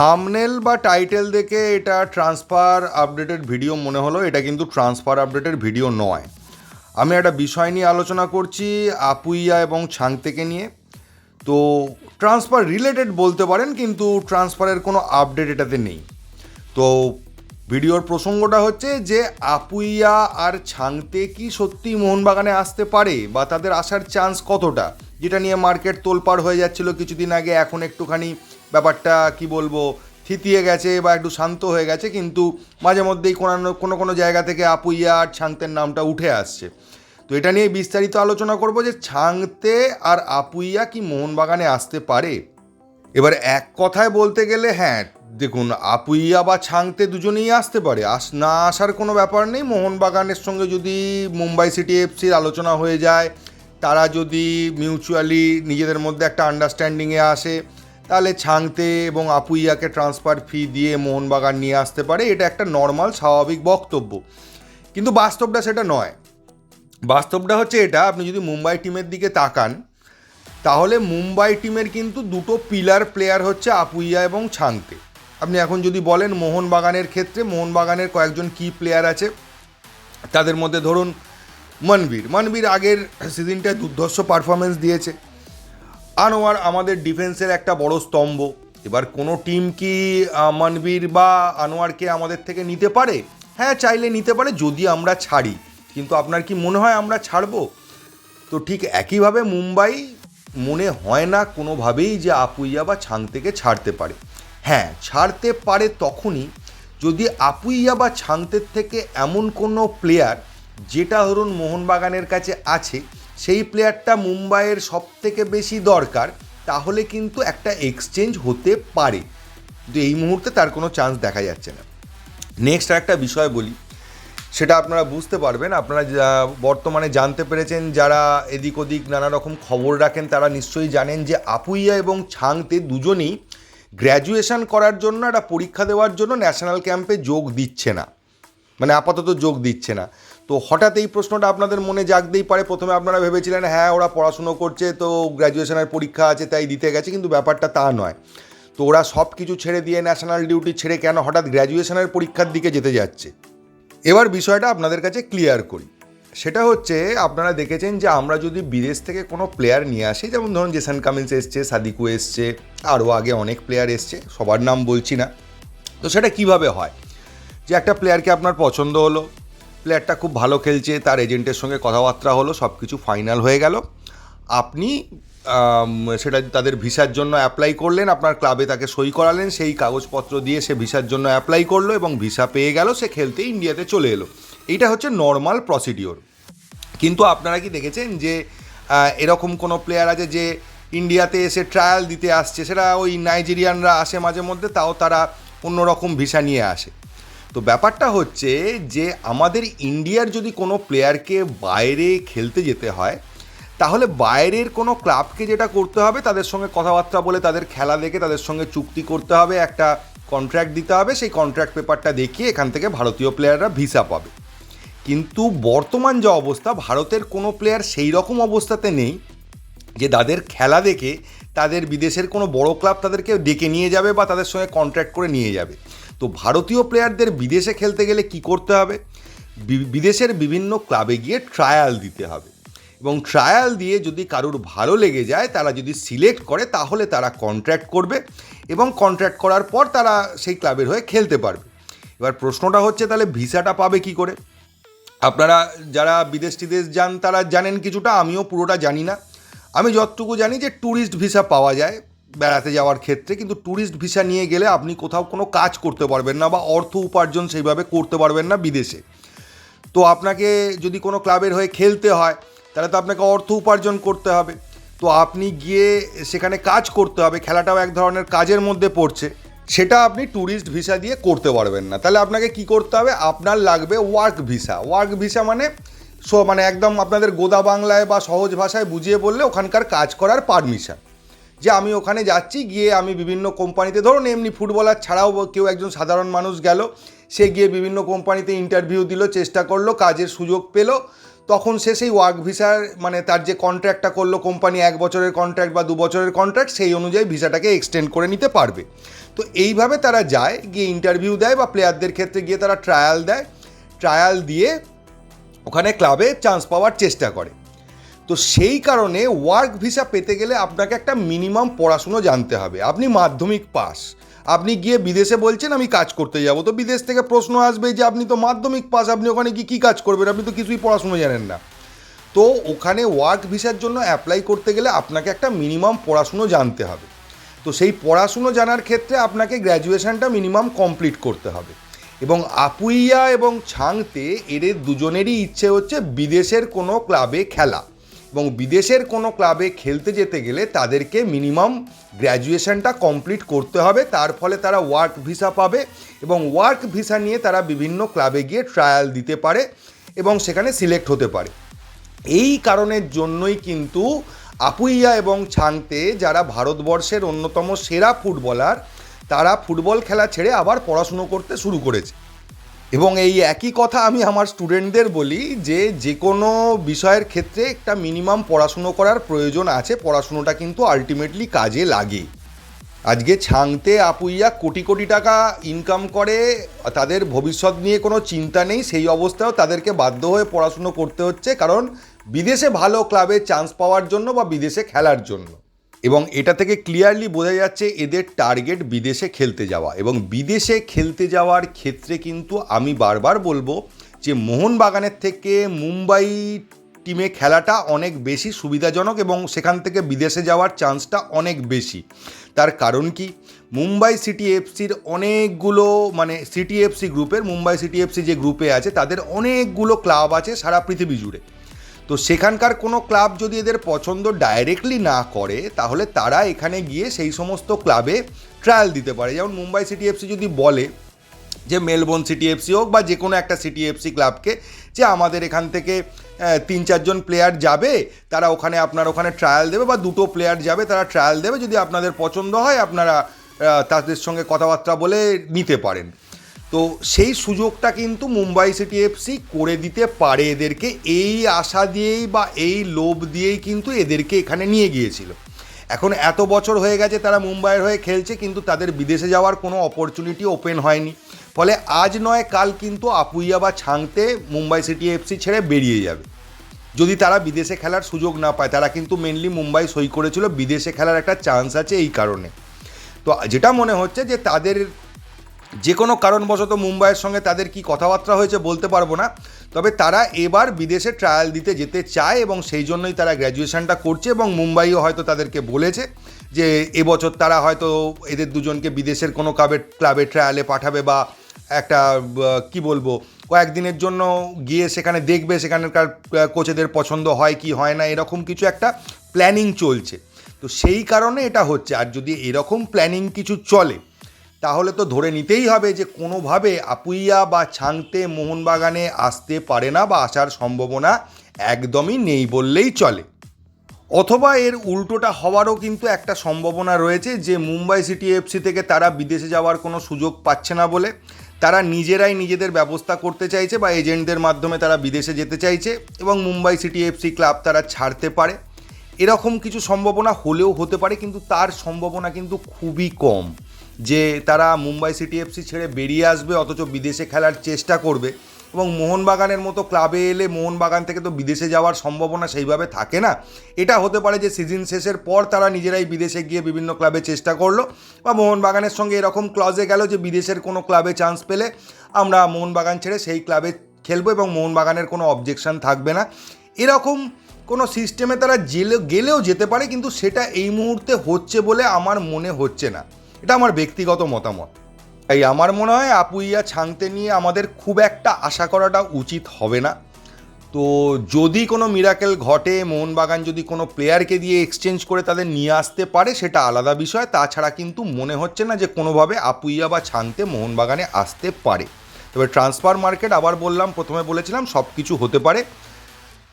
Thumbnail বা title দেখে এটা ট্রান্সফার আপডেটেড ভিডিও মনে হলো, এটা কিন্তু ট্রান্সফার আপডেটের ভিডিও নয়। আমি একটা বিষয় নিয়ে আলোচনা করছি আপুইয়া এবং ছাংতেকে নিয়ে। তো ট্রান্সফার রিলেটেড বলতে পারেন, কিন্তু ট্রান্সফারের কোনো আপডেট এটাতে নেই। তো ভিডিওর প্রসঙ্গটা হচ্ছে যে আপুইয়া আর ছাংতে কি সত্যি মোহনবাগানে আসতে পারে বা তাদের আসার চান্স কতটা? যেটা নিয়ে মার্কেট তোলপাড় হয়ে যাচ্ছিল কিছুদিন আগে, এখন একটুখানি ব্যাপারটা, কি বলব, থিতিয়ে গেছে বা একটু শান্ত হয়ে গেছে, কিন্তু মাঝে মধ্যেই কোনো কোনো কোনো জায়গা থেকে আপুইয়া আর ছাংতের নামটা উঠে আসছে। তো এটা নিয়ে বিস্তারিত আলোচনা করব যে ছাংতে আর আপুইয়া কি মোহনবাগানে আসতে পারে? এবার এক কথায় বলতে গেলে হ্যাঁ দেখুন আপুইয়া বা ছাংতে দুজনেই আসতে পারে। আস, না আসার কোনো ব্যাপার নেই। মোহনবাগানের সঙ্গে যদি মুম্বাই সিটি এফসির আলোচনা হয়ে যায়, তারা যদি মিউচুয়ালি নিজেদের মধ্যে একটা আন্ডারস্ট্যান্ডিংয়ে আসে তাহলে ছাংতে এবং আপুইয়াকে ট্রান্সফার ফি দিয়ে মোহনবাগান নিয়ে আসতে পারে, এটা একটা নর্মাল স্বাভাবিক বক্তব্য। কিন্তু বাস্তবটা সেটা নয়। বাস্তবটা হচ্ছে এটা, আপনি যদি মুম্বাই টিমের দিকে তাকান, তাহলে মুম্বাই টিমের কিন্তু দুটো পিলার প্লেয়ার হচ্ছে আপুইয়া এবং ছাংতে। আপনি এখন যদি বলেন মোহনবাগানের ক্ষেত্রে, মোহনবাগানের কয়েকজন কি প্লেয়ার আছে, তাদের মধ্যে ধরুন মনবীর। মনবীর আগের সিজনটায় দুর্ধর্ষ পারফরমেন্স দিয়েছে। আনোয়ার আমাদের ডিফেন্সের একটা বড় স্তম্ভ। এবার কোনো টিম কি মানবীর বা আনোয়ারকে আমাদের থেকে নিতে পারে? হ্যাঁ চাইলে নিতে পারে যদি আমরা ছাড়ি। কিন্তু আপনার কি মনে হয় আমরা ছাড়বো? তো ঠিক একইভাবে মুম্বাই মনে হয় না কোনোভাবেই যে আপুইয়া বা ছাং থেকে ছাড়তে পারে। হ্যাঁ ছাড়তে পারে তখনই যদি আপুইয়া বা ছাংতের থেকে এমন কোনো প্লেয়ার যেটা ধরুন মোহনবাগানের কাছে আছে সেই প্লেয়ারটা মুম্বাইয়ের সব থেকে বেশি দরকার, তাহলে কিন্তু একটা এক্সচেঞ্জ হতে পারে। কিন্তু এই মুহূর্তে তার কোনো চান্স দেখা যাচ্ছে না। নেক্সট একটা বিষয় বলি, সেটা আপনারা বুঝতে পারবেন। আপনারা বর্তমানে জানতে পেরেছেন, যারা এদিক ওদিক নানা রকম খবর রাখেন, তারা নিশ্চয়ই জানেন যে আপুইয়া এবং ছাংতে দুজনেই গ্র্যাজুয়েশন করার জন্য একটা পরীক্ষা দেওয়ার জন্য ন্যাশনাল ক্যাম্পে যোগ দিচ্ছে না। মানে আপাতত যোগ দিচ্ছে না। তো হঠাৎ এই প্রশ্নটা আপনাদের মনে জাগতেই পারে। প্রথমে আপনারা ভেবেছিলেন হ্যাঁ ওরা পড়াশুনো করছে, তো গ্র্যাজুয়েশনের পরীক্ষা আছে, তাই দিতে গেছে, কিন্তু ব্যাপারটা তা নয়। তো ওরা সব কিছু ছেড়ে দিয়ে ন্যাশনাল ডিউটি ছেড়ে কেন হঠাৎ গ্র্যাজুয়েশনের পরীক্ষার দিকে যেতে যাচ্ছে? এবার বিষয়টা আপনাদের কাছে ক্লিয়ার করি। সেটা হচ্ছে, আপনারা দেখেছেন যে আমরা যদি বিদেশ থেকে কোনো প্লেয়ার নিয়ে আসি, যেমন ধরুন জেসান কামিন্স এসছে, সাদিকু এসছে, আরও আগে অনেক প্লেয়ার এসছে, সবার নাম বলছি না। তো সেটা কীভাবে হয়? যে একটা প্লেয়ারকে আপনার পছন্দ হলো প্লেয়ারটা খুব ভালো খেলছে, তার এজেন্টের সঙ্গে কথাবার্তা হলো সব কিছু ফাইনাল হয়ে গেল। আপনি সেটা তাদের ভিসার জন্য অ্যাপ্লাই করলেন, আপনার ক্লাবে তাকে সই করালেন, সেই কাগজপত্র দিয়ে সে ভিসার জন্য অ্যাপ্লাই করল এবং ভিসা পেয়ে গেল, সে খেলতে ইন্ডিয়াতে চলে এলো। এইটা হচ্ছে নর্মাল প্রসিডিওর কিন্তু আপনারা কি দেখেছেন যে এরকম কোনো প্লেয়ার আছে যে ইন্ডিয়াতে এসে ট্রায়াল দিতে আসছে, সেটা ওই নাইজেরিয়ানরা আসে মাঝে মধ্যে, তাও তারা অন্যরকম ভিসা নিয়ে আসে। তো ব্যাপারটা হচ্ছে যে আমাদের ইন্ডিয়ার যদি কোনো প্লেয়ারকে বাইরে খেলতে যেতে হয়, তাহলে বাইরের কোনো ক্লাবকে যেটা করতে হবে, তাদের সঙ্গে কথাবার্তা বলে তাদের খেলা দেখে তাদের সঙ্গে চুক্তি করতে হবে, একটা কন্ট্রাক্ট দিতে হবে, সেই কন্ট্রাক্ট পেপারটা দেখিয়ে এখান থেকে ভারতীয় প্লেয়াররা ভিসা পাবে। কিন্তু বর্তমান যে অবস্থা, ভারতের কোনো প্লেয়ার সেই রকম অবস্থাতে নেই যে তাদের খেলা দেখে তাদের বিদেশের কোনো বড় ক্লাব তাদেরকে ডেকে নিয়ে যাবে বা তাদের সঙ্গে কন্ট্রাক্ট করে নিয়ে যাবে। তো ভারতীয় প্লেয়ারদের বিদেশে খেলতে গেলে কি করতে হবে? বিদেশের বিভিন্ন ক্লাবে গিয়ে ট্রায়াল দিতে হবে। এবং ট্রায়াল দিয়ে যদি কারুর ভালো লেগে যায়, তারা যদি সিলেক্ট করে, তাহলে তারা কন্ট্রাক্ট করবে এবং কন্ট্রাক্ট করার পর তারা সেই ক্লাবের হয়ে খেলতে পারবে। এবার প্রশ্নটা হচ্ছে, তাহলে ভিসাটা পাবে কি করে? আপনারা যারা বিদেশ টিদেশ যান, তারা জানেন কিছুটা, আমিও পুরোটা জানি না। আমি যতটুকু জানি যে ট্যুরিস্ট ভিসা পাওয়া যায় বেড়াতে যাওয়ার ক্ষেত্রে, কিন্তু ট্যুরিস্ট ভিসা নিয়ে গেলে আপনি কোথাও কোনো কাজ করতে পারবেন না বা অর্থ উপার্জন সেইভাবে করতে পারবেন না বিদেশে। তো আপনাকে যদি কোনো ক্লাবের হয়ে খেলতে হয়, তাহলে তো আপনাকে অর্থ উপার্জন করতে হবে। তো আপনি গিয়ে সেখানে কাজ করতে হবে, খেলাটাও এক ধরনের কাজের মধ্যে পড়ছে, সেটা আপনি ট্যুরিস্ট ভিসা দিয়ে করতে পারবেন না। তাহলে আপনাকে কি করতে হবে? আপনার লাগবে ওয়ার্ক ভিসা ওয়ার্ক ভিসা মানে সো মানে একদম আপনাদের গোদা বাংলায় বা সহজ ভাষায় বুঝিয়ে বললে ওখানকার কাজ করার পারমিশন যে আমি ওখানে যাচ্ছি, গিয়ে আমি বিভিন্ন কোম্পানিতে, ধরুন এমনি ফুটবলার ছাড়াও কেউ একজন সাধারণ মানুষ গেল, সে গিয়ে বিভিন্ন কোম্পানিতে ইন্টারভিউ দিল, চেষ্টা করল, কাজের সুযোগ পেল। তখন সে সেই ওয়ার্ক ভিসার মানে তার যে কন্ট্রাক্টটা করল কোম্পানি, এক বছরের কন্ট্রাক্ট বা দু বছরের কন্ট্রাক্ট সেই অনুযায়ী ভিসাটাকে এক্সটেন্ড করে নিতে পারবে। তো এইভাবে তারা যায়, গিয়ে ইন্টারভিউ দেয় বা প্লেয়ারদের ক্ষেত্রে গিয়ে তারা ট্রায়াল দেয়। ট্রায়াল দিয়ে ওখানে ক্লাবে চান্স পাওয়ার চেষ্টা করে। তো সেই কারণে ওয়ার্ক ভিসা পেতে গেলে আপনাকে একটা মিনিমাম পড়াশুনো জানতে হবে। আপনি মাধ্যমিক পাস। আপনি গিয়ে বিদেশে বলছেন, আমি কাজ করতে যাব। তো বিদেশ থেকে প্রশ্ন আসবে যে, আপনি তো মাধ্যমিক পাস, আপনি ওখানে কি কী কাজ করবেন? আপনি তো কিছুই পড়াশুনো জানেন না। তো ওখানে ওয়ার্ক ভিসার জন্য অ্যাপ্লাই করতে গেলে আপনাকে একটা মিনিমাম পড়াশুনো জানতে হবে। তো সেই পড়াশুনো জানার ক্ষেত্রে আপনাকে গ্র্যাজুয়েশনটা মিনিমাম কমপ্লিট করতে হবে। এবং আপুইয়া এবং ছাংতে এদের দুজনেরই ইচ্ছে হচ্ছে বিদেশের কোনো ক্লাবে খেলা। এবং বিদেশের কোনো ক্লাবে খেলতে যেতে গেলে তাদেরকে মিনিমাম গ্র্যাজুয়েশনটা কমপ্লিট করতে হবে। তার ফলে তারা ওয়ার্ক ভিসা পাবে এবং ওয়ার্ক ভিসা নিয়ে তারা বিভিন্ন ক্লাবে গিয়ে ট্রায়াল দিতে পারে এবং সেখানে সিলেক্ট হতে পারে। এই কারণের জন্যই কিন্তু আপুইয়া এবং ছাংতে যারা ভারতবর্ষের অন্যতম সেরা ফুটবলার তারা ফুটবল খেলা ছেড়ে আবার পড়াশুনো করতে শুরু করেছে। এবং এই একই কথা আমি আমার স্টুডেন্টদের বলি যে যে কোনো বিষয়ের ক্ষেত্রে একটা মিনিমাম পড়াশুনো করার প্রয়োজন আছে, পড়াশুনোটা কিন্তু আলটিমেটলি কাজে লাগে। আজকে ছাংতে আপুইয়া কোটি কোটি টাকা ইনকাম করে, তাদের ভবিষ্যৎ নিয়ে কোনো চিন্তা নেই, সেই অবস্থায়ও তাদেরকে বাধ্য হয়ে পড়াশুনো করতে হচ্ছে, কারণ বিদেশে ভালো ক্লাবে চান্স পাওয়ার জন্য বা বিদেশে খেলার জন্য। এবং এটা থেকে ক্লিয়ারলি বোঝা যাচ্ছে এদের টার্গেট বিদেশে খেলতে যাওয়া। এবং বিদেশে খেলতে যাওয়ার ক্ষেত্রে কিন্তু আমি বারবার বলব যে মোহনবাগানের থেকে মুম্বাই টিমে খেলাটা অনেক বেশি সুবিধাজনক এবং সেখান থেকে বিদেশে যাওয়ার চান্সটা অনেক বেশি। তার কারণ কি? মুম্বাই সিটি এফসির অনেকগুলো মানে সিটি এফসি গ্রুপের, মুম্বাই সিটি এফসি যে গ্রুপে আছে, তাদের অনেকগুলো ক্লাব আছে সারা পৃথিবী জুড়ে। তো সেখানকার কোনো ক্লাব যদি এদের পছন্দ ডাইরেক্টলি না করে, তাহলে তারা এখানে গিয়ে সেই সমস্ত ক্লাবে ট্রায়াল দিতে পারে। যেমন মুম্বাই সিটি এফসি যদি বলে যে মেলবোর্ন সিটি এফসি হোক বা যে কোনো একটা সিটি এফসি ক্লাবকে যে আমাদের এখান থেকে তিন চারজন প্লেয়ার যাবে, তারা ওখানে আপনার ওখানে ট্রায়াল দেবে বা দুটো প্লেয়ার যাবে, তারা ট্রায়াল দেবে। যদি আপনাদের পছন্দ হয়, আপনারা তাদের সঙ্গে কথাবার্তা বলে নিতে পারেন। তো সেই সুযোগটা কিন্তু মুম্বাই সিটি এফসি করে দিতে পারে এদেরকে। এই আশা দিয়েই বা এই লোভ দিয়েই কিন্তু এদেরকে এখানে নিয়ে গিয়েছিল। এখন এত বছর হয়ে গেছে তারা মুম্বাইয়ের হয়ে খেলছে, কিন্তু তাদের বিদেশে যাওয়ার কোনো অপরচুনিটি ওপেন হয়নি। ফলে আজ নয়, কাল কিন্তু আপুইয়া বা ছাংতে মুম্বাই সিটি এফসি ছেড়ে বেরিয়ে যাবে। যদি তারা বিদেশে খেলার সুযোগ না পায়, তারা কিন্তু মেনলি মুম্বাই সই করেছিল, বিদেশে খেলার একটা চান্স আছে এই কারণে। তো যেটা মনে হচ্ছে যে তাদের যে কোনো কারণবশত মুম্বাইয়ের সঙ্গে তাদের কি কথাবার্তা হয়েছে বলতে পারব না, তবে তারা এবার বিদেশে ট্রায়াল দিতে যেতে চায় এবং সেই জন্যই তারা গ্র্যাজুয়েশনটা করছে এবং মুম্বাইও হয়তো তাদেরকে বলেছে যে এবছর তারা হয়তো এদের দুজনকে বিদেশের কোনো ক্লাবে ক্লাবে ট্রায়ালে পাঠাবে বা একটা কি বলব, কয়েকদিনের জন্য গিয়ে সেখানে দেখবে সেখানকার কোচেদের পছন্দ হয় কি হয় না, এরকম কিছু একটা প্ল্যানিং চলছে। তো সেই কারণে এটা হচ্ছে। আর যদি এরকম প্ল্যানিং কিছু চলে তাহলে তো ধরে নিতেই হবে যে কোনোভাবে আপুইয়া বা ছাংতে মোহনবাগানে আসতে পারে না বা আসার সম্ভাবনা একদমই নেই বললেই চলে। অথবা এর উল্টোটা হওয়ারও কিন্তু একটা সম্ভাবনা রয়েছে যে মুম্বাই সিটি এফসি থেকে তারা বিদেশে যাওয়ার কোনো সুযোগ পাচ্ছে না বলে তারা নিজেরাই নিজেদের ব্যবস্থা করতে চাইছে বা এজেন্টদের মাধ্যমে তারা বিদেশে যেতে চাইছে এবং মুম্বাই সিটি এফসি ক্লাব তারা ছাড়তে পারে। এরকম কিছু সম্ভাবনা হলেও হতে পারে কিন্তু তার সম্ভাবনা কিন্তু খুবই কম। যে তারা মুম্বাই সিটি এফসি ছেড়ে বেরিয়ে আসবে, অথচ বিদেশে খেলার চেষ্টা করবে। এবং মোহনবাগানের মতো ক্লাবে এলে মোহনবাগান থেকে তো বিদেশে যাওয়ার সম্ভাবনা সেইভাবে থাকে না। এটা হতে পারে যে সিজন শেষের পর তারা নিজেরাই বিদেশে গিয়ে বিভিন্ন ক্লাবে চেষ্টা করল। বা মোহনবাগানের সঙ্গে এরকম ক্লজে গেল যে বিদেশের কোনো ক্লাবে চান্স পেলে আমরা মোহনবাগান ছেড়ে সেই ক্লাবে খেলব এবং মোহনবাগানের কোনো অবজেকশন থাকবে না। এরকম কোনো সিস্টেমে তারা জেলে, গেলেও যেতে পারে, কিন্তু সেটা এই মুহূর্তে হচ্ছে বলে আমার মনে হচ্ছে না। এটা আমার ব্যক্তিগত মতামত। তাই আমার মনে হয় আপুইয়া ছাংতে নিয়ে আমাদের খুব একটা আশা করাটা উচিত হবে না। তো যদি কোনো মিরাকেল ঘটে, মোহনবাগান যদি কোনো প্লেয়ারকে দিয়ে এক্সচেঞ্জ করে তাদের নিয়ে আসতে পারে, সেটা আলাদা বিষয়। তাছাড়া কিন্তু মনে হচ্ছে না যে কোনোভাবে আপুইয়া বা ছাংতে মোহনবাগানে আসতে পারে। তবে ট্রান্সফার মার্কেট আবার বললাম, প্রথমে বলেছিলাম সব কিছু হতে পারে।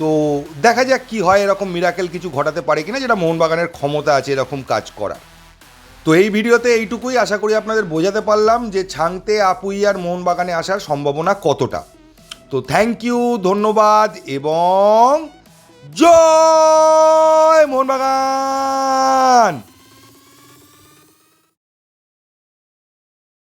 তো দেখা যাক কি হয়, এরকম মিরাকেল কিছু ঘটাতে পারে কিনা, যেটা মোহনবাগানের ক্ষমতা আছে এরকম কাজ করা তো এই ভিডিওতে এইটুকুই আশা করি আপনাদের বোঝাতে পারলাম যে ছাংতে আপুইয়ার মোহনবাগানে আসার সম্ভাবনা কতটা। তো থ্যাংক ইউ ধন্যবাদ এবং জয় মোহনবাগান!